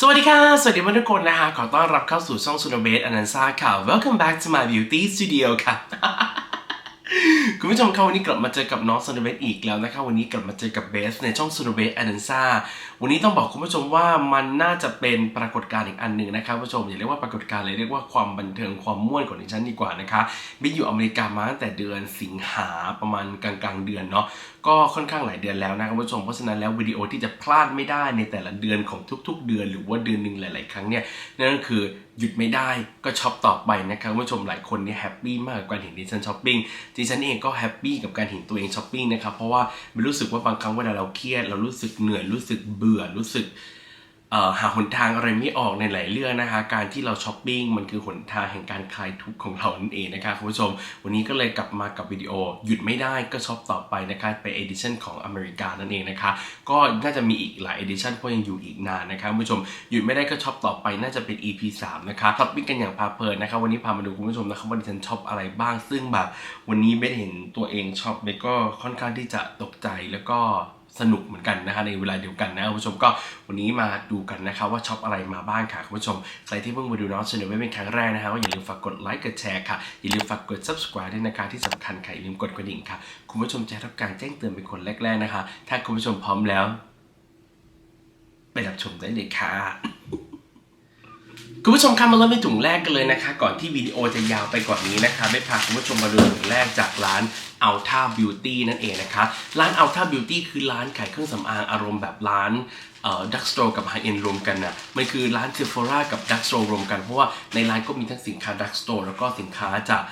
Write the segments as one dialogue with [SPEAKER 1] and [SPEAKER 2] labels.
[SPEAKER 1] สวัสดีค่ะ สวัสดีทุกคนนะคะ ขอต้อนรับเข้าสู่ช่องซูโนเบสอนันซาค่ะ Welcome back to my beauty studio ค่ะ คุณผู้ชมครับวันนี้กลับมาเจอกับน้องซูนเบสอีกแล้วนะคะวันนี้กลับมาเจอกับเบสในช่องซูนเบสแอนันซาวันนี้ต้องบอกคุณผู้ชมว่ามันน่าจะเป็นปรากฏการณ์อีกอันหนึ่งนะครับคุณผู้ชมอย่าเรียกว่าปรากฏการณ์เลยเรียกว่าความบันเทิงความม่วนของดิฉันดีกว่านะคะบินอยู่อเมริกามาตั้งแต่เดือนสิงหาประมาณกลางๆเดือนเนาะก็ค่อนข้างหลายเดือนแล้วนะครับคุณผู้ชมเพราะฉะนั้นแล้ววิดีโอที่จะพลาดไม่ได้ในแต่ละเดือนของทุก ๆ เดือน หรือว่าเดือนหนึ่งหลาย ๆ ครั้งเนี่ยนั่นก็คือ หยุดไม่ได้ก็ช็อปต่อไปนะครับผู้ชมหลายคนเนี่ยแฮปปี้มากกับการเห็นดิฉันช้อปปิ้งดิฉันเองก็แฮปปี้กับการเห็นตัวเองช้อปปิ้งนะครับเพราะว่ามันรู้สึกว่าบางครั้งเวลาเราเครียดเรารู้สึกเหนื่อยรู้สึกเบื่อรู้สึก หาหนทางอะไรไม่ออกในหลายเรื่องนะคะ การที่เราช้อปปิ้งมันคือหนทางแห่งการคลายทุกข์ของเรานั่นเองนะคะคุณผู้ชม วันนี้ก็เลยกลับมากับวิดีโอ หยุดไม่ได้ก็ช็อปต่อไปนะคะเป็นเอดิชันของอเมริกานั่นเองนะคะ ก็น่าจะมีอีกหลายเอดิชันเพราะยังอยู่อีกนานนะคะคุณผู้ชมหยุดไม่ได้ก็ช็อปต่อไปน่าจะเป็น EP 3นะคะช้อปปิ้งกันอย่างพาเพลินนะคะวันนี้พามาดูคุณผู้ชมนะครับว่าดิฉันช็อปอะไรบ้างซึ่งแบบวันนี้ไม่เห็นตัวเองช็อปเบก็ค่อนข้างที่จะตกใจแล้วก็ สนุกเหมือนกันนะคะในเวลาเดียวกันนะคุณผู้ชมก็วันนี้มาดูกันนะคะว่าช็อปอะไรมาบ้างค่ะคุณผู้ชมใครที่เพิ่งมาดูน้องชาแนอไว้เป็นครั้งแรกนะคะก็อย่าลืมฝากกดไลค์กดแชร์ค่ะอย่าลืมฝากกด subscribe ด้วยนะคะที่สำคัญค่ะอย่าลืมกดกระดิ่งค่ะคุณผู้ชมจะได้รับการแจ้งเตือนเป็นคนแรกๆนะคะ ถ้าคุณผู้ชมพร้อมแล้ว ไปรับชมได้เลยค่ะ คุณผู้ชมคะมาเริ่มที่ถุงแรกกันเลยนะคะ ก่อนที่วิดีโอจะยาวไปกว่านี้นะคะไม่พาคุณผู้ชมมาดูถุงแรกจากร้าน Alta Beauty นั่นเองนะคะ ร้าน Alta Beauty คือร้านขายเครื่องสำอางอารมณ์แบบร้านดักสโตรกับ High End รวมกันนะมันคือร้าน Sephora กับดักสโตรรวมกัน เพราะว่าในร้านก็มีทั้งสินค้าดักสโตรแล้วก็สินค้าจาก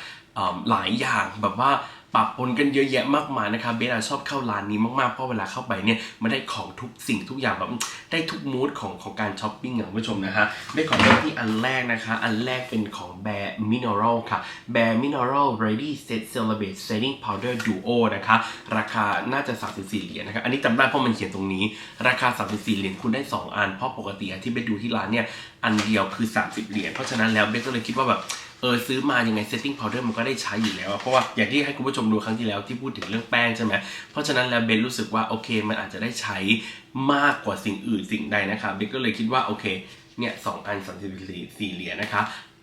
[SPEAKER 1] หลายอย่างแบบว่า ปะปนกันเยอะแยะมากมายนะครับเบสชอบเข้าร้านนี้มากๆ เพราะเวลาเข้าไปเนี่ยมันได้ของทุกสิ่งทุกอย่างแบบได้ทุกมูดของของการช้อปปิ้งอย่างผู้ชมนะฮะเบสขอเริ่มที่อันแรกนะคะ อันแรกเป็นของ Bare Mineral ค่ะ Bare Mineral Ready Set Celebrate Setting Powder Duo นะคะ ราคาน่าจะ 34 เหรียญนะครับอันนี้จำได้เพราะมันเขียนตรงนี้ ราคา 34 เหรียญคุณได้ 2 อัน เพราะปกติที่ไปดูที่ร้านเนี่ยอันเดียวคือ 30 เหรียญเพราะฉะนั้นแล้วเบสก็เลยคิดว่าแบบ ออซื้อมายังไง setting powder มันก็ได้ใช้อยู่แล้ว เพราะว่าอย่างที่ให้คุณผู้ชมดูครั้งที่แล้วที่พูดถึงเรื่องแป้งใช่ไหมเพราะฉะนั้นแล้วเบนรู้สึกว่าโอเค มันอาจจะได้ใช้มากกว่าสิ่งอื่นสิ่งใดนะคะเบนก็เลยคิดว่าโอเคเนี่ยสองอันสามสิบสี่เหรียญนะคะ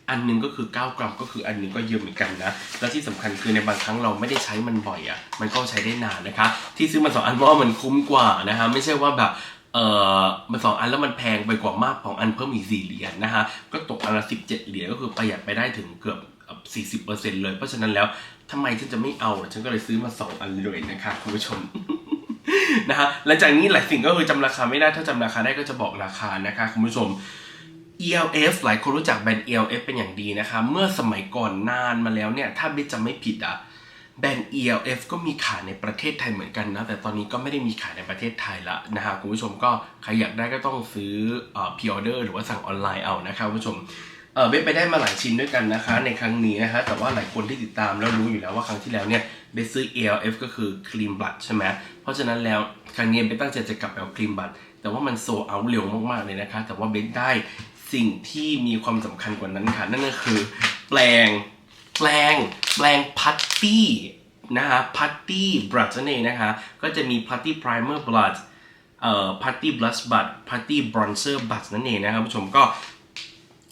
[SPEAKER 1] อันหนึงก็คือ 9 กรัมก็คืออันหนึงก็เยอะเหมือนกันนะ แล้วที่สำคัญคือในบางครั้งเราไม่ได้ใช้มันบ่อยอะ่ะ มันก็ใช้ได้นานนะคะ ที่ซื้อมาสองอันเพราะว่ามันคุ้มกว่านะคะไม่ใช่ว่าแบบ เอ่อมันสองอันแล้วมันแพงไปกว่ามากของอันเพิ่มอีกสี่เหรียญนะฮะก็ตกอันละสิบเจ็ดเหรียญก็คือประหยัดไปได้ถึงเกือบสี่สิบเปอร์เซ็นต์เลย เพราะฉะนั้นแล้วทำไมฉันจะไม่เอา ฉันก็เลยซื้อมาสองอันเลยนะคะคุณผู้ชมนะฮะหลังจากนี้หลายสิ่งก็คือจำราคาไม่ได้ ถ้าจำราคาได้ก็จะบอกราคานะคะคุณผู้ชม ELF หลายคนรู้จักแบรนด์ ELF เป็นอย่างดีนะคะ เมื่อสมัยก่อนนานมาแล้วเนี่ย ถ้าเบสจะไม่ผิดอะ แบรนด์ ELF ก็มีขายในประเทศไทยเหมือนกันนะ แต่ตอนนี้ก็ไม่ได้มีขายในประเทศไทยละนะฮะคุณผู้ชมก็ใครอยากได้ก็ต้องซื้อเออ pre order หรือว่าสั่งออนไลน์เอานะคะคุณผู้ชมเออเบสไปได้มาหลายชิ้นด้วยกันนะคะ ในครั้งนี้นะคะแต่ว่าหลายคนที่ติดตามแล้วรู้อยู่แล้วว่าครั้งที่แล้วเนี่ยเบสซื้อ ELF ก็คือครีมบัตใช่ไหมเพราะฉะนั้นแล้วครั้งนี้เบสตั้งใจจะกลับไปเอาครีมบัตแต่ว่ามันโซเอาเร็วมากๆเลยนะคะ แต่ว่าเบสได้สิ่งที่มีความสำคัญกว่านั้นค่ะ นั่นก็คือแปลง แปลงแปลงพัตตี้นะฮะพัตตี้บลัชนั่นเองนะคะ ก็จะมีพัตตี้ไพรเมอร์บลัชเอ่อพัตตี้บลัชบัตพัตตี้บรอนเซอร์บัตนั่นเองนะครับผู้ชมก็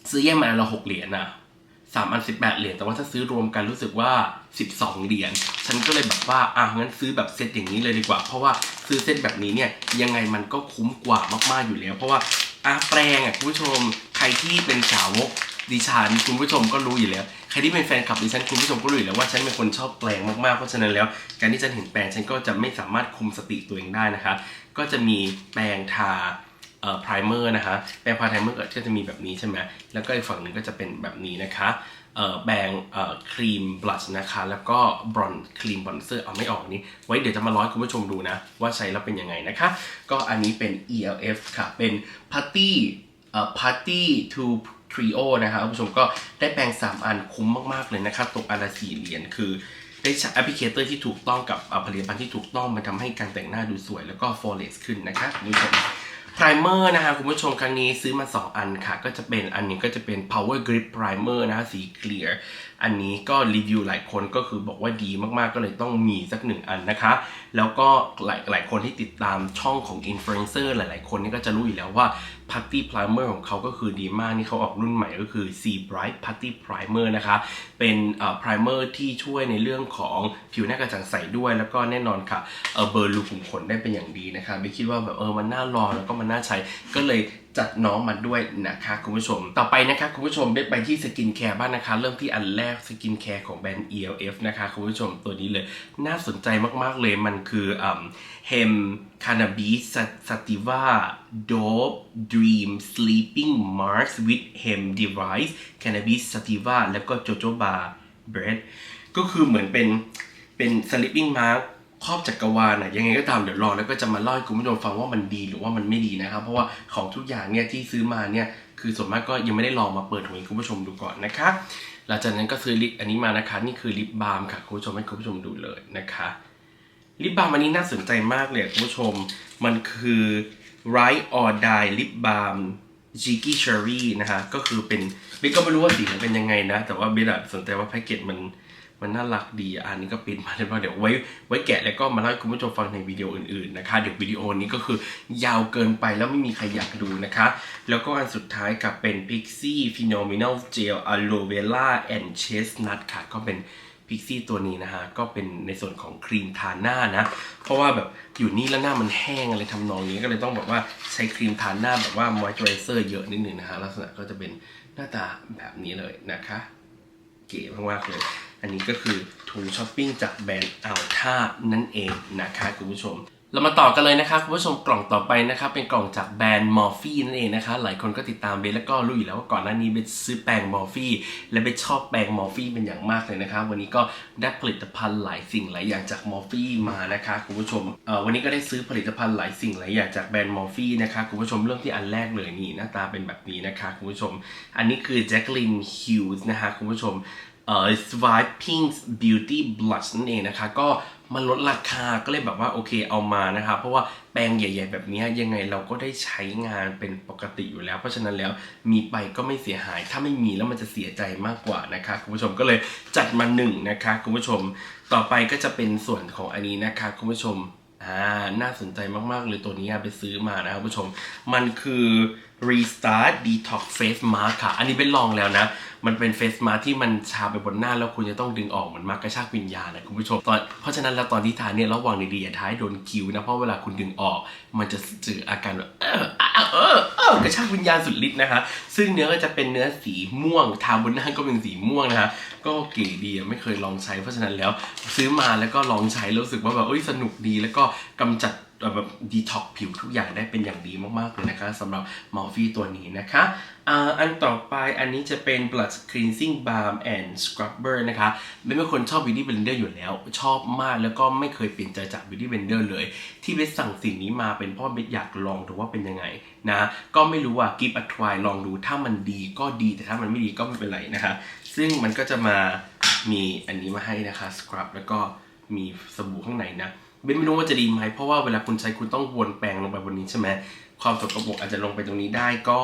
[SPEAKER 1] ซื้อแยกมาละหกเหรียญนะสามอันสิบแปดเหรียญแต่ว่าถ้าซื้อรวมกันรู้สึกว่าสิบสองเหรียญฉันก็เลยแบบว่าอะงั้นซื้อแบบเซตอย่างนี้เลยดีกว่า เพราะว่าซื้อเซตแบบนี้เนี่ยยังไงมันก็คุ้มกว่ามากๆอยู่แล้ว เพราะว่าอะแปลงอะคุณผู้ชมใครที่เป็นสาวกดิฉันคุณผู้ชมก็รู้อยู่แล้ว ใครที่เป็นแฟนคลับดิฉันคุณผู้ชมก็รู้อยู่แล้วว่าฉันเป็นคนชอบแปลงมากๆ เพราะฉะนั้นแล้ว การที่ฉันเห็นแปลงฉันก็จะไม่สามารถคุมสติตัวเองได้นะคะ ก็จะมีแปลงทาเอ่อ primer นะคะแปรงพาไทเมอร์ก็จะมีแบบนี้ใช่ไหมแล้วก็อีกฝั่งหนึ่งก็จะเป็นแบบนี้นะคะเอ่อแปรงเอ่อครีมบลัชนะคะ แล้วก็บรอนครีมบรอนเซอร์เอาไม่ออกนี้ ไว้เดี๋ยวจะมาร้อยคุณผู้ชมดูนะ ว่าใช้แล้วเป็นยังไงนะคะ ก็อันนี้เป็น ELF ค่ะ เป็น Party เอ่อ Party to Trio นะคะคุณผู้ชมก็ได้แปรง3 อันคุ้มมากๆเลยนะคะตกอันละ4เหรียญคือได้ใช้แอปพลิเคเตอร์ที่ถูกต้องกับอ่อผลิตภัณฑ์ที่ถูกต้องมันทำให้การแต่งหน้าดูสวยแล้วก็ flawless ขึ้นนะคะคุณผู้ชม primer นะคะคุณผู้ชมครั้งนี้ซื้อมา 2 อันค่ะ ก็จะเป็นอันนี้ก็จะเป็น power grip primer นะคะสี clear อันนี้ก็รีวิวหลายคนก็คือบอกว่าดีมากๆก็เลยต้องมีสักหนึ่งอันนะคะแล้วก็หลายหลายคนที่ติดตามช่องของ influencer หลายๆ คนนี่ก็จะรู้อยู่แล้วว่า putty primer ของเขาก็คือดีมากนี่เขาออกรุ่นใหม่ก็คือ C Bright Putty Primer นะคะ เป็นเอ่อ primer ที่ช่วยในเรื่องของผิวหน้ากระจ่างใสด้วย แล้วก็แน่นอนค่ะเออเบอร์รูขุมขนได้เป็นอย่างดีนะคะไม่คิดว่าแบบเออมันน่ารอแล้วก็มันน่าใช้ก็เลย จัดน้องมาด้วยนะคะคุณผู้ชม ต่อไปนะคะคุณผู้ชมเบสไปที่สกินแคร์บ้างนะคะ เริ่มที่อันแรกสกินแคร์ของแบรนด์ ELF นะคะคุณผู้ชมตัวนี้เลย น่าสนใจมากๆเลยมันคืออ่า Hem Cannabis Sativa Dope Dream Sleeping Mask with Hem Device Cannabis Sativa แล้วก็ Jojoba Bread ก็คือเหมือนเป็นเป็น sleeping mask ครอบจักรวาลนะยังไงก็ตามเดี๋ยวรอแล้วก็จะมาเล่าให้คุณผู้ชมฟังว่ามันดีหรือว่ามันไม่ดีนะครับ เพราะว่าของทุกอย่างเนี่ยที่ซื้อมาเนี่ยคือส่วนมากก็ยังไม่ได้ลองมาเปิดให้คุณผู้ชมดูก่อนนะคะหลังจากนั้นก็ซื้อลิปอันนี้มานะคะ นี่คือลิปบาล์มค่ะคุณผู้ชมให้คุณผู้ชมดูเลยนะคะลิปบาล์มอันนี้น่าสนใจมากเลยคุณผู้ชมมันคือ Right or Die Lip Balm Jiggy Cherry นะคะก็คือเป็นเบสก็ไม่รู้ว่าสีมันเป็นยังไงนะ แต่ว่าเบสอะสนใจว่าแพ็กเกจมัน มันน่ารักดีอันนี้ก็ปิ้นมาเรียบร้อยเดี๋ยวไว้ไว้แกะแล้วก็มาเล่าให้คุณผู้ชมฟังในวิดีโออื่นๆนะคะ เดี๋ยววิดีโอนี้ก็คือยาวเกินไปแล้วไม่มีใครอยากดูนะคะ แล้วก็อันสุดท้ายกับเป็น Pixie Phenomenal Gel Aloe Vera and Chestnut ค่ะ ก็เป็นพิกซี่ตัวนี้นะฮะ ก็เป็นในส่วนของครีมทาหน้านะ เพราะว่าแบบอยู่นี่แล้วหน้ามันแห้งอะไรทำนองนี้ก็เลยต้องแบบว่าใช้ครีมทาหน้าแบบว่ามอยเจอไรเซอร์เยอะนิดนึงนะฮะ ลักษณะก็จะเป็นหน้าตาแบบนี้เลยนะคะ เก๋มากๆเลย อันนี้ก็คือถุงช้อปปิ้งจากแบรนด์อัลท่านั่นเองนะคะคุณผู้ชม เรามาต่อกันเลยนะคะคุณผู้ชมกล่องต่อไปนะคะเป็นกล่องจากแบรนด์มอร์ฟี่นั่นเองนะคะหลายคนก็ติดตามเบสแล้วก็รู้อยู่แล้วว่าก่อนหน้านี้เบสซื้อแปรงมอร์ฟี่และเบสชอบแปรงมอร์ฟี่เป็นอย่างมากเลยนะคะวันนี้ก็ได้ผลิตภัณฑ์หลายสิ่งหลายอย่างจากมอร์ฟี่มานะคะคุณผู้ชมเอ่อวันนี้ก็ได้ซื้อผลิตภัณฑ์หลายสิ่งหลายอย่างจากแบรนด์มอร์ฟี่นะคะคุณผู้ชมเริ่มที่อันแรกเลยนี่หน้าตาเป็นแบบนี้นะคะคุณผู้ชม อันนี้คือแจ็คลินฮิวส์นะคะคุณผู้ชม เอ่อ Swipe Pink Beauty Blush นั่นเองนะคะ ก็มันลดราคาก็เลยแบบว่าโอเคเอามานะคะ เพราะว่าแปรงใหญ่ ๆ แบบนี้ยังไงเราก็ได้ใช้งานเป็นปกติอยู่แล้ว เพราะฉะนั้นแล้วมีไปก็ไม่เสียหาย ถ้าไม่มีแล้วมันจะเสียใจมากกว่านะคะคุณผู้ชมก็เลยจัดมาหนึ่งนะคะคุณผู้ชมต่อไปก็จะเป็นส่วนของอันนี้นะคะคุณผู้ชมอ่าน่าสนใจมากๆเลยตัวนี้ไปซื้อมานะครับคุณผู้ชม มันคือ Restart Detox Face Mask ค่ะ อันนี้เป็นลองแล้วนะ มันเป็น Face Mask ที่มันชาไปบนหน้า แล้วคุณจะต้องดึงออกเหมือนมากระชากวิญญาณนะคุณผู้ชมตอนเพราะฉะนั้นแล้วตอนที่ทานเนี่ยระวังดีๆอย่าท้ายโดนคิ้วนะ เพราะเวลาคุณดึงออก มันจะเจออาการแบบเออเออเออกระชากวิญญาณสุดฤทธิ์นะคะ ซึ่งเนื้อก็จะเป็นเนื้อสีม่วง ทาบนหน้าก็เป็นสีม่วงนะคะ ก็เก๋ดีอะไม่เคยลองใช้ เพราะฉะนั้นแล้วซื้อมาแล้วก็ลองใช้แล้วรู้สึกว่าแบบเอ้ยสนุกดีแล้วก็กำจัด แบบดีท็อกผิวทุกอย่างได้เป็นอย่างดีมากๆเลยนะคะสำหรับมอร์ฟีตัวนี้นะคะอ,อันต่อไปอันนี้จะเป็น blood cleansing balm and scrubber นะคะไม่เป็นคนชอบ beauty blender อยู่แล้ว ชอบมากแล้วก็ไม่เคยเปลี่ยนใจจาก beauty blender เลย ที่เบสสั่งสิ่งนี้มาเป็นเพราะเบสอยากลองดูว่าเป็นยังไงนะก็ไม่รู้ว่า give a try ลองดูถ้ามันดีก็ดีแต่ถ้ามันไม่ดีก็ไม่เป็นไรนะคะ ซึ่งมันก็จะมามีอันนี้มาให้นะคะ scrub แล้วก็มีสบู่ข้างในนะ ไม่รู้ว่าจะดีไหมเพราะว่าเวลาคุณใช้คุณต้องวนแปรงลงไปบนนี้ใช่ไหมความสกปรกอาจจะลงไปตรงนี้ได้ก็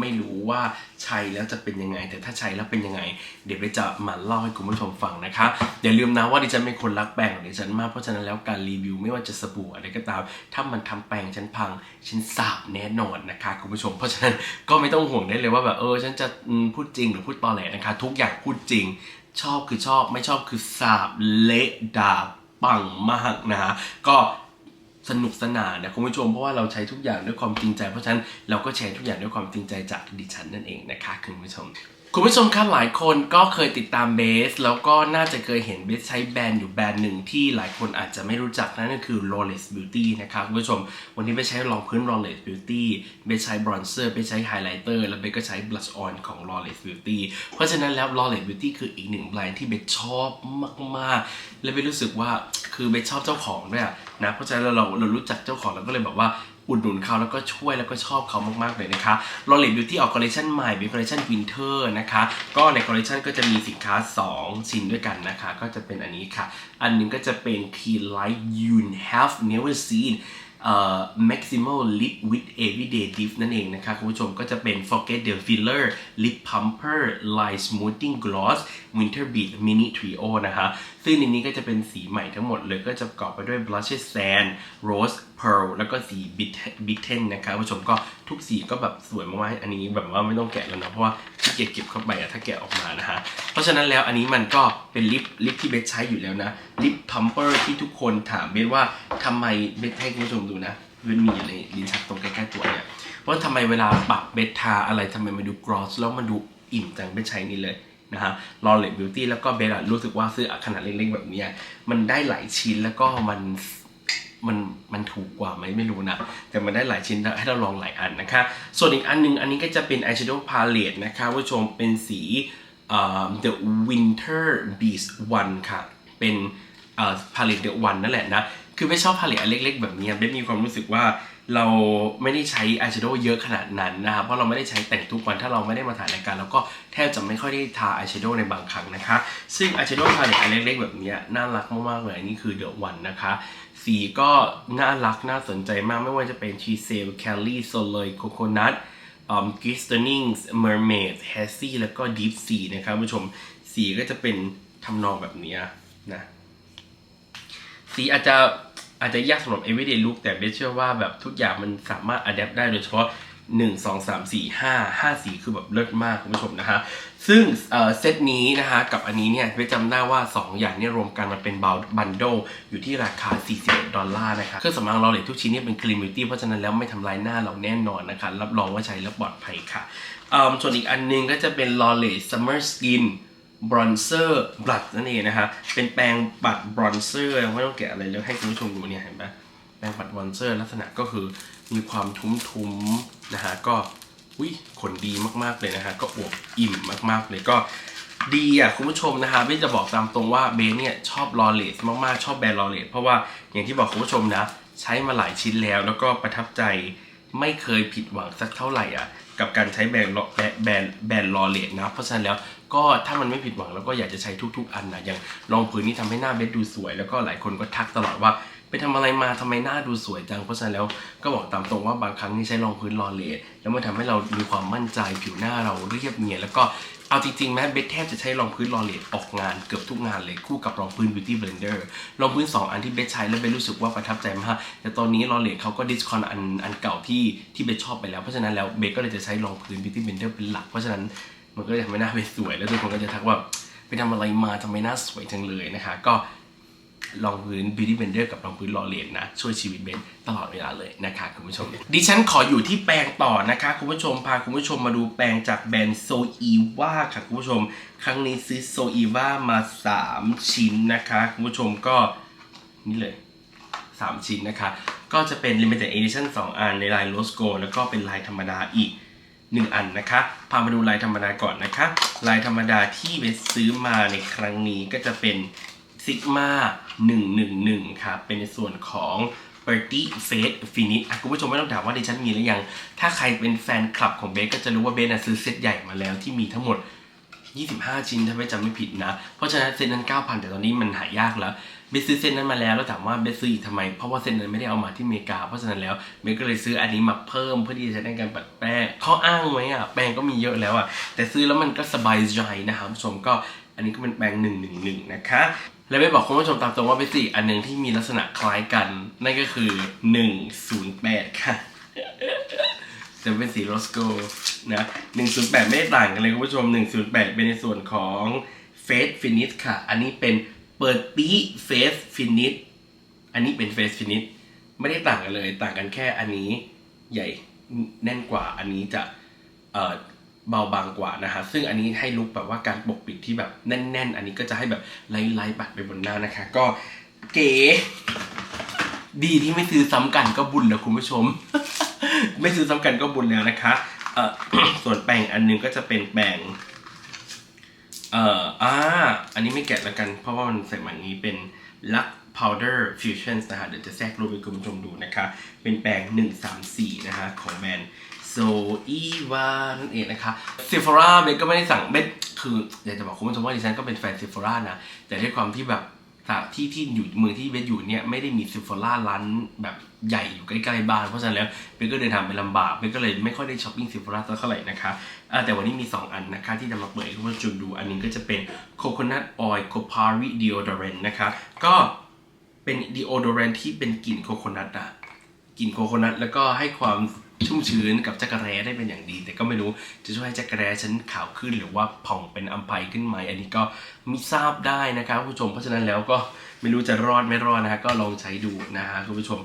[SPEAKER 1] ไม่รู้ว่าใช้แล้วจะเป็นยังไง แต่ถ้าใช้แล้วเป็นยังไง เดี๋ยวเบนจะมาเล่าให้คุณผู้ชมฟังนะคะอย่าลืมนะว่าดิฉันเป็นคนรักแปรงของดิฉันมากเพราะฉะนั้นแล้วการรีวิวไม่ว่าจะสบู่อะไรก็ตาม ถ้ามันทำแปรงฉันพังฉันสาบแน่นอนนะคะคุณผู้ชม เพราะฉะนั้นก็ไม่ต้องห่วงได้เลยว่าแบบเออฉันจะพูดจริงหรือพูดตอแหลนะคะ ทุกอย่างพูดจริง ชอบคือชอบไม่ชอบคือสาบเละด่า ปังมากนะฮะก็สนุกสนานนะคุณผู้ชมเพราะว่าเราใช้ทุกอย่างด้วยความจริงใจ เพราะฉะนั้นเราก็แชร์ทุกอย่างด้วยความจริงใจจากดิฉันนั่นเองนะคะคุณผู้ชม คุณผู้ชมครับหลายคนก็เคยติดตามเบส แล้วก็น่าจะเคยเห็นเบสใช้แบรนด์อยู่แบรนด์หนึ่งที่หลายคนอาจจะไม่รู้จักนั่นก็คือ Lawless Beauty นะครับคุณผู้ชม วันนี้เบสใช้รองพื้น Lawless Beauty เบสใช้บรอนเซอร์เบสใช้ไฮไลท์เตอร์แล้วเบสก็ใช้ blush on ของ Lawless Beauty เพราะฉะนั้นแล้ว Lawless Beauty คืออีกหนึ่งแบรนด์ที่เบสชอบมากๆ และเบสรู้สึกว่าคือเบสชอบเจ้าของด้วยอะนะเพราะฉะนั้นเราเรารู้จักเจ้าของเราก็เลยแบบว่า อุดหนุนเขาแล้วก็ช่วยแล้วก็ชอบเขามากๆเลยนะคะโรเลตบิวตี้ออกคอลเลคชันใหม่เป็นคอลเลคชันวินเทอร์นะคะ ก็ในคอลเลคชันก็จะมีสินค้า 2 ชิ้นด้วยกันนะคะ ก็จะเป็นอันนี้ค่ะ อันหนึงก็จะเป็น Key Light You Have Never Seen maximal lip with everyday dip นั่นเองนะคะคุณผู้ชมก็จะเป็น forget the filler lip pumper line smoothing gloss winter beat mini trio นะคะซึ่งในนี้ก็จะเป็นสีใหม่ทั้งหมดเลยก็จะประกอบไปด้วย blushes sand rose pearl แล้วก็สี bitten นะคะคุณผู้ชมก็ทุกสีก็แบบสวยมากๆอันนี้แบบว่าไม่ต้องแกะแล้วนะเพราะว่าขี้เกียจเก็บเข้าไปอะถ้าแกะออกมานะฮะเพราะฉะนั้นแล้วอันนี้มันก็เป็นลิปลิปที่เบสใช้อยู่แล้วนะลิปพัมเปอร์ที่ทุกคนถามเบสว่าทำไมเบสให้คุณผู้ชมดูนะเบสมีอยู่ในลิ้นชักตรงใกล้ๆตัวเนี่ยว่าทำไมเวลาปักเบสทาอะไรทำไมมันดูกรอสแล้วมันดูอิ่มจังเบสใช้นี่เลยนะฮะลอเลตบิวตี้แล้วก็เบสอะรู้สึกว่าซื้อขนาดเล็กๆแบบเนี้ยมันได้หลายชิ้นแล้วก็มัน มันมันถูกกว่าไหมไม่รู้นะ แต่มันได้หลายชิ้นให้เราลองหลายอันนะคะ ส่วนอีกอันหนึง อันนี้ก็จะเป็น eyeshadow palette นะคะผู้ชมเป็นสีเอ่อ the winter beast one ค่ะ เป็นเอ่อ palette the one นั่นแหละนะ คือไม่ชอบ palette อันเล็กๆ แบบนี้เบสมีความรู้สึกว่าเราไม่ได้ใช้ eyeshadow เยอะขนาดนั้นนะครับ เพราะเราไม่ได้ใช้แต่งทุกวัน ถ้าเราไม่ได้มาถ่ายรายการเราก็แทบจะไม่ค่อยได้ทา eyeshadow ในบางครั้งนะคะ ซึ่ง eyeshadow palette อันเล็กๆ แบบนี้น่ารักมากๆเลย อันนี้คือ the one นะคะ สีก็น่ารักน่าสนใจมากไม่ว่าจะเป็นชีเซลแคลลี่โซเลยโคโคนัทอ่ากิสตอร์นิงส์เมอร์เมดแฮซี่แล้วก็ดีฟสีนะครับผู้ชมสีก็จะเป็นทำนองแบบนี้นะสีอาจจะอาจจะยากสำหรับ everyday look แต่เบสเชื่อว่าแบบทุกอย่างมันสามารถ adapt ได้โดยเฉพาะ 1 2 3 4 5 5 สีคือแบบเลิศมากคุณผู้ชมนะฮะ ซึ่งเซตนี้นะฮะกับอันนี้เนี่ยเบสจำได้ว่า 2 อย่างเนี่ยรวมกันมันเป็นบันโดอยู่ที่ราคา 41 ดอลลาร์นะครับเครื่องสำอางเราเลยทุกชิ้นเนี่ยเป็น clean beauty เพราะฉะนั้นแล้วไม่ทำลายหน้าเราแน่นอนนะคะรับรองว่าใช้แล้วปลอดภัยค่ะเอิ่มส่วนอีกอันหนึงก็จะเป็น l o r e l Summer Skin บรอนเซอร์บลัดนั่นเองนะฮะเป็นแปรงปัดบรอนเซอร์ไม่ต้องแกะอะไรแล้วให้คุณผู้ชมดูเนี่ยเห็นไหมแปรงปัดบรอนเซอร์ลักษณะก็คือมีความทุ้มๆนะฮะก็ อุ้ยขนดีมากๆเลยนะฮะก็อวบอิ่มมากๆเลยก็ดีอะคุณผู้ชมนะฮะเบสจะบอกตามตรงว่าเบสเนี่ยชอบลอเลสมากๆ ชอบแบรนด์ลอเลสเพราะว่าอย่างที่บอกคุณผู้ชมนะ ใช้มาหลายชิ้นแล้ว แล้วก็ประทับใจไม่เคยผิดหวังสักเท่าไหร่อะกับการใช้แบรนด์ลอแบรนด์แบรนด์ลอเลตนะเพราะฉะนั้นแล้วก็ถ้ามันไม่ผิดหวังแล้วก็อยากจะใช้ทุก ๆ อันนะอย่างรองพื้นนี่ทำให้หน้าเบสดูสวย แล้วก็หลายคนก็ทักตลอดว่า ทำอะไรมาทำไมหน้าดูสวยจังเพราะฉะนั้นแล้วก็บอกตามตรงว่าบางครั้งนี่ใช้รองพื้นลอเลตแล้วมันทำให้เรามีความมั่นใจผิวหน้าเราเรียบเนียนแล้วก็เอาจริงๆแม้เบสแทบจะใช้รองพื้นลอเลตออกงานเกือบทุกงานเลยคู่กับรองพื้น Beauty Blender รองพื้น 2 อันที่เบสใช้แล้วเบสรู้สึกว่าประทับใจมาก แต่ตอนนี้ลอเลตเขาก็ดิสคอนอันอันเก่าที่ที่เบสชอบไปแล้ว เพราะฉะนั้นแล้วเบสก็เลยจะใช้รองพื้น Beauty Blender เป็นหลัก เพราะฉะนั้นมันก็เลยทำให้หน้าเบสสวย แล้วทุกคนก็จะทักว่าไปทำอะไรมาทำไมหน้าสวยจังเลยนะคะก็ รองพื้น Beauty Blender กับรองพื้นลอเลตนะ ช่วยชีวิตเบนตลอดเวลาเลยนะคะคุณผู้ชม ดิฉันขออยู่ที่แปรงต่อนะคะ คุณผู้ชมพาคุณผู้ชมมาดูแปรงจากแบรนด์โซอีว่าค่ะคุณผู้ชม ครั้งนี้ซื้อโซอีว่ามา 3 ชิ้นนะคะ คุณผู้ชมก็นี่เลย 3 ชิ้นนะคะ ก็จะเป็น limited edition 2 อันในลาย rose gold แล้วก็เป็นลายธรรมดาอีก1อันนะคะ พามาดูลายธรรมดาก่อนนะคะ ลายธรรมดาที่เบสซื้อมาในครั้งนี้ก็จะเป็น Sigma 111ค่ะเป็นในส่วนของ p e r t y Face Finish คุณผู้ชมไม่ต้องถามว่าดิฉันมีหรือยัง ถ้าใครเป็นแฟนคลับของเบสก็จะรู้ว่าเบสซื้อเซตใหญ่มาแล้วที่มีทั้งหมด 25 ชิ้นถ้าไม่จำไม่ผิดนะ เพราะฉะนั้นเซตนั้น 9,000 แต่ตอนนี้มันหายากแล้ว เบสซื้อเซตนั้นมาแล้วแล้วถามว่าเบสซื้ออีกทำไม เพราะว่าเซตนั้นไม่ได้เอามาที่อเมริกา เพราะฉะนั้นแล้วเบสก็เลยซื้ออันนี้มาเพิ่มเพื่อที่จะใช้ในการปัดแป้งขาอ้างไว้อะแป้งก็มีเยอะแล้วอะแต่ซื้อแล้วมันก็สบายใจนะครับผู้ชมก็อันนี้ก็เป็นแปรง111 นะคะ แล้วเบสบอกคุณผู้ชมตามตรงว่าเบสซื้ออีอันหนึ่งที่มีลักษณะคล้ายกัน นั่นก็คือ 108 ค่ะ จะเป็นสีโรสโกนะ108 ไม่ต่างกันเลยคุณผู้ชม 108 เป็นในส่วนของเฟสฟินิชค่ะ อันนี้เป็นเปิดปีเฟสฟินิชอันนี้เป็นเฟสฟินิชไม่ได้ต่างกันเลย ต่างกันแค่อันนี้ใหญ่แน่นกว่าอันนี้จะเอ่อ เบาบางกว่านะฮะซึ่งอันนี้ให้ลุกแบบว่าการปกปิดที่แบบแน่น ๆ อันนี้ก็จะให้แบบไล่ๆปัดไปบนหน้านะคะ ก็เก๋ดีที่ไม่ซื้อซ้ำกันก็บุญแล้วคุณผู้ชม ไม่ซื้อซ้ำกันก็บุญแล้วนะคะเอ่อส่วนแปรงอันหนึงก็จะเป็นแปรงเอ่ออ่าอันนี้ไม่แกะแล้วกัน เพราะว่ามันใส่มาอนี้เป็น Luck Powder Fusions นะฮะเดี๋ยวจะแทรกรูปให้คุณผู้ชมดูนะคะ เป็นแปรง134 นะฮะของแบรนด์ So Eva นั่นเองนะคะ Sephora เบนก็ไม่ได้สั่งเบนคืออยากจะบอกคุณผู้ชมว่าดิฉันก็เป็นแฟน Sephora นะ แต่ด้วยความที่แบบที่ที่อยู่เมืองที่เบสอยู่เนี่ยไม่ได้มีซิฟอร่าร้านแบบใหญ่อยู่ใกล้ๆบ้าน เพราะฉะนั้นแล้วเบสก็เดินทางไปลำบากเบสก็เลยไม่ค่อยได้ช้อปปิ้งซิฟอร่าเท่าไหร่นะคะแต่วันนี้มี 2 อันนะคะที่จะมาเปิดให้คุณผู้ชมดูอันนึงก็จะเป็น Coconut Oil Copari Deodorant นนะคะก็เป็นดีโอโดรนที่เป็นกลิ่นโคโคนัทอะกลิ่นโคโคนัทแล้วก็ให้ความ ชุ่มชื้นกับจักรแร้ได้เป็นอย่างดี แต่ก็ไม่รู้จะช่วยให้จักรแร้ฉันขาวขึ้นหรือว่าผ่องเป็นอัมภัยขึ้นไหมอันนี้ก็มิทราบได้นะครับคุณผู้ชมเพราะฉะนั้นแล้วก็ไม่รู้จะรอดไม่รอดนะฮะก็ลองใช้ดูนะฮะคุณผู้ชม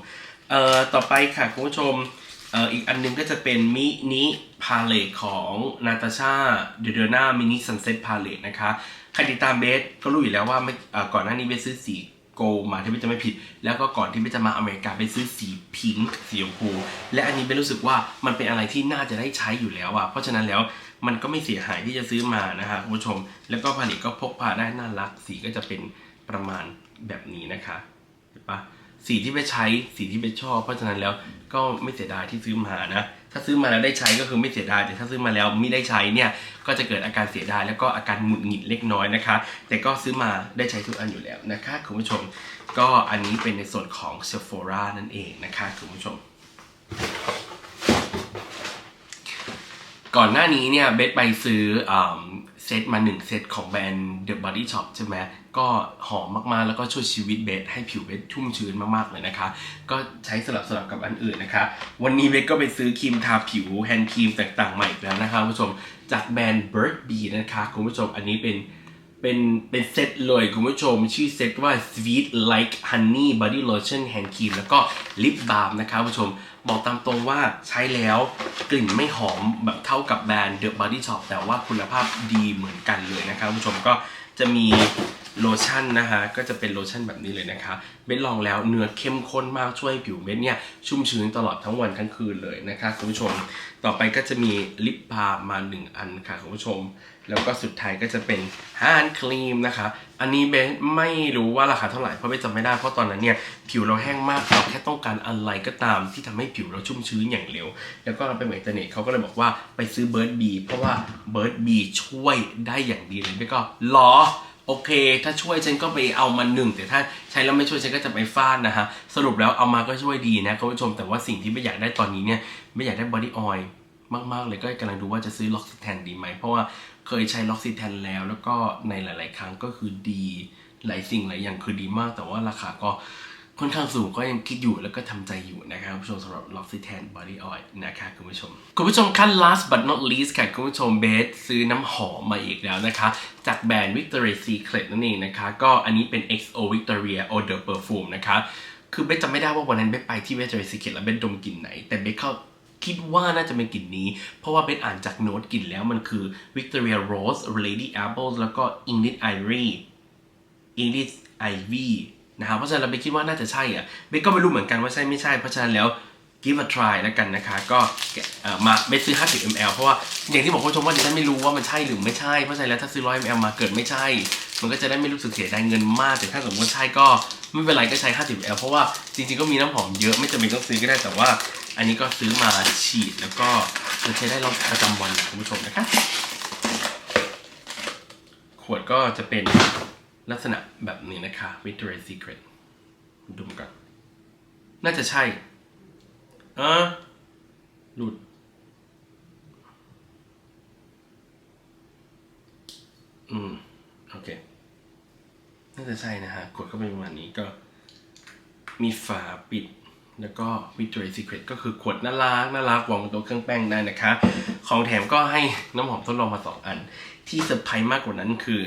[SPEAKER 1] เอ่อต่อไปค่ะคุณผู้ชมเอ่ออีกอันหนึงก็จะเป็นมินิพาเลตของนาตาชาเดเดนามินิซันเซ็ตพาเลตนะคะใครติดตามเบสก็รู้อยู่แล้วว่าไม่ก่อนหน้านี้เบสซื้อสี โกมาที่ไม่จะไม่ผิด แล้วก็ก่อนที่ไม่จะมาอเมริกาไปซื้อสีพิงค์สีชมพูและอันนี้เป็นรู้สึกว่ามันเป็นอะไรที่น่าจะได้ใช้อยู่แล้วอะเพราะฉะนั้นแล้วมันก็ไม่เสียหายที่จะซื้อมานะฮะคุณผู้ชม แล้วก็ผลิตก็พกพาได้น่ารัก สีก็จะเป็นประมาณแบบนี้นะคะเห็นปะสีที่ไปใช้สีที่ไปชอบ เพราะฉะนั้นแล้วก็ไม่เสียดายที่ซื้อมานะ ถ้าซื้อมาแล้วได้ใช้ก็คือไม่เสียดายแต่ถ้าซื้อมาแล้วไม่ได้ใช้เนี่ยก็จะเกิดอาการเสียดายแล้วก็อาการหงุดหงิดเล็กน้อยนะคะ แต่ก็ซื้อมาได้ใช้ทุกอันอยู่แล้วนะคะคุณผู้ชม ก็อันนี้เป็นในส่วนของเซฟ h o r a นั่นเองนะคะคุณผู้ชม ก่อนหน้านี้เนี่ยเบสไปซื้อ เซตมาหนึ่งเซตของแบรนด์ The Body Shop ใช่ไหมก็หอมมากๆ แล้วก็ช่วยชีวิตเบสให้ผิวเบสชุ่มชื้นมากๆเลยนะคะ ก็ใช้สลับสลับกับอันอื่นนะคะ วันนี้เบสก็ไปซื้อครีมทาผิวแฮนด์ครีมต่างๆใหม่อีกแล้วนะคะคุณผู้ชมจากแบรนด์ Bird Bee นะคะคุณผู้ชมอันนี้เป็น เป็นเป็นเซตเลยคุณผู้ชม ชื่อเซตว่า Sweet Like Honey Body Lotion Hand Cream แล้วก็ Lip Balm นะครับคุณผู้ชม บอกตามตรงว่าใช้แล้วกลิ่นไม่หอมแบบเท่ากับแบรนด์ The Body Shop แต่ว่าคุณภาพดีเหมือนกันเลยนะครับคุณผู้ชมก็จะมีโลชั่นนะฮะก็จะเป็นโลชั่นแบบนี้เลยนะคะเบ็ดลองแล้วเนื้อเข้มข้นมากช่วยให้ผิวเบ็ดเนี่ยชุ่มชื้นตลอดทั้งวันทั้งคืนเลยนะคะคุณผู้ชม ต่อไปก็จะมีลิปบาล์มมาหนึ่งอันค่ะคุณผู้ชม แล้วก็สุดท้ายก็จะเป็นฮานครีมนะคะ อันนี้เบสไม่รู้ว่าราคาเท่าไหร่เพราะเบสจำไม่ได้เพราะตอนนั้นเนี่ยผิวเราแห้งมากเราแค่ต้องการอะไรก็ตามที่ทำให้ผิวเราชุ่มชื้นอย่างเร็ว แล้วก็ไปเหมือนอินเทอร์เน็ตเขาก็เลยบอกว่าไปซื้อเบิร์ดบีเพราะว่าเบิร์ดบีช่วยได้อย่างดีเลยเบสก็หรอโอเค ถ้าช่วยฉันก็ไปเอามาหนึ่ง แต่ถ้าใช้แล้วไม่ช่วยฉันก็จะไปฟาดนะฮะ สรุปแล้วเอามาก็ช่วยดีนะคุณผู้ชม แต่ว่าสิ่งที่ไม่อยากได้ตอนนี้เนี่ย ไม่อยากได้บอดี้ออยล์มาก ๆ เลยก็กำลังดูว่าจะซื้อล็อกซิแทนดีไหม เพราะว่า เคยใช้ล็อกซิแทนแล้ว แล้วก็ในหลาย ๆ ครั้งก็คือดีหลายสิ่งหลายอย่างคือดีมาก แต่ว่าราคาก็ค่อนข้างสูงก็ยังคิดอยู่แล้วก็ทำใจอยู่นะครับคุณผู้ชมสำหรับ L'Occitane Body Oil นะคะคุณผู้ชม คุณผู้ชมขั้น last but not least ค่ะคุณผู้ชมเบสซื้อน้ำหอมมาอีกแล้วนะคะ จากแบรนด์ Victoria's Secret นั่นเองนะคะ ก็อันนี้เป็น XO Victoria Eau de Perfume นะคะ คือเบสจำไม่ได้ว่าวันนั้นเบสไปที่ Victoria's Secret แล้วเบสดมกลิ่นไหน แต่เบสเข้า คิดว่าน่าจะเป็นกลิ่นนี้ เพราะว่าเบสอ่านจากโน้ตกลิ่นแล้วมันคือ Victoria Rose Lady Apple แล้วก็ English Ivory English Ivy นะครับเพราะฉะนั้นเราไปคิดว่าน่าจะใช่อะเบสก็ไม่รู้เหมือนกันว่าใช่ไม่ใช่ เพราะฉะนั้นแล้ว give a try แล้วกันนะคะ ก็มาเบสซื้อ 50 ml เพราะว่าอย่างที่บอกคุณผู้ชมว่าดิฉันไม่รู้ว่ามันใช่หรือไม่ใช่ เพราะฉะนั้นแล้วถ้าซื้อ 100 ml มาเกิดไม่ใช่ มันก็จะได้ไม่รู้สึกเสียดายเงินมาก แต่ถ้าสมมติว่าใช่ก็ ไม่เป็นไรก็ใช้ 50 ml เพราะว่าจริงๆก็มีน้ำหอมเยอะไม่จำเป็นต้องซื้อก็ได้แต่ว่า อันนี้ก็ซื้อมาฉีดแล้วก็จะใช้ได้รอบประจำวันคุณผู้ชมนะคะขวดก็จะเป็นลักษณะแบบนี้นะคะ Victoria's Secret ดูมันก่อนน่าจะใช่เออหลุดอืม โอเค น่าจะใช่นะฮะ กดเข้าไปประมาณนี้ก็ มีฝาปิด แล้วก็ Victoria's Secret ก็คือขวดน่ารักน่ารักวางบนโต๊ะเครื่องแป้งได้นะคะ ของแถมก็ให้น้ำหอมทดลองมาสองอัน ที่เซอร์ไพรส์มากกว่านั้นคือ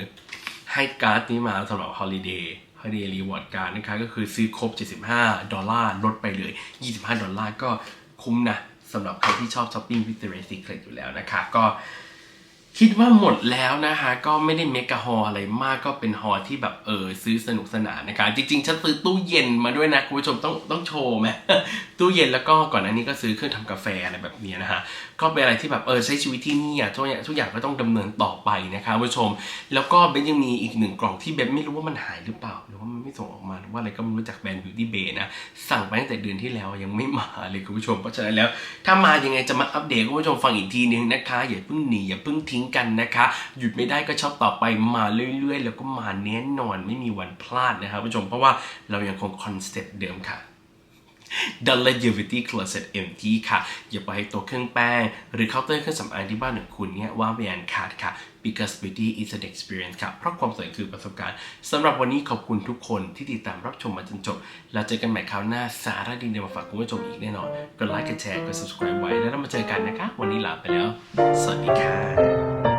[SPEAKER 1] ให้การ์ดนี้มาสำหรับ Holiday Holiday Reward Card นะคะก็คือซื้อครบ 75 ดอลลาร์ลดไปเลย 25 ดอลลาร์ก็คุ้มนะสำหรับใครที่ชอบช้อปปิ้ง Victoria's Secret อยู่แล้วนะคะ ก็ คิดว่าหมดแล้วนะคะก็ไม่ได้เมกะฮออะไรมากก็เป็นฮอที่แบบเออซื้อสนุกสนานนะคะจริงๆฉันซื้อตู้เย็นมาด้วยนะคุณผู้ชมต้องต้องโชว์ไหมตู้เย็นแล้วก็ก่อนหน้านี้ก็ซื้อเครื่องทำกาแฟอะไรแบบนี้นะฮะก็เป็นอะไรที่แบบเออใช้ชีวิตที่นี่อะทุกอย่างทุกอย่างก็ต้องดำเนินต่อไปนะคะคุณผู้ชม แล้วก็เบนยังมีอีกหนึ่งกล่องที่เบนไม่รู้ว่ามันหายหรือเปล่าหรือว่ามันไม่ส่งออกมาหรือว่าอะไรก็ไม่รู้จากแบรนด์ Beauty Bay นะสั่งไปตั้งแต่เดือนที่แล้วยังไม่มาเลยคุณผู้ชมเพราะฉะนั้นแล้ว ถ้ามายังไงจะมาอัปเดตคุณผู้ชมฟังอีกทีนึงนะคะอย่าเพิ่งหนีอย่าเพิ่งทิ้งกันนะคะ หยุดไม่ได้ก็ชอบต่อไปมาเรื่อยๆ แล้วก็มาแน่นอนไม่มีวันพลาดนะครับผู้ชมเพราะว่าเรายังคงคอนเซ็ปต์เดิมค่ะ The Longevity Closet Empty ค่ะ อย่าปล่อยให้โต๊ะเครื่องแป้ง หรือเคาน์เตอร์เครื่องสำอางที่บ้านของคุณเนี่ยว่างไปอันขาดค่ะ because beauty is an experience ค่ะเพราะความสวยคือประสบการณ์สำหรับวันนี้ขอบคุณทุกคนที่ติดตามรับชมมาจนจบ แล้วเจอกันใหม่คราวหน้าสาระดีๆมาฝากคุณผู้ชมอีกแน่นอน กดไลค์ กดแชร์ กด subscribe ไว้ แล้วเรามาเจอกันนะคะ วันนี้ลาไปแล้ว สวัสดีค่ะ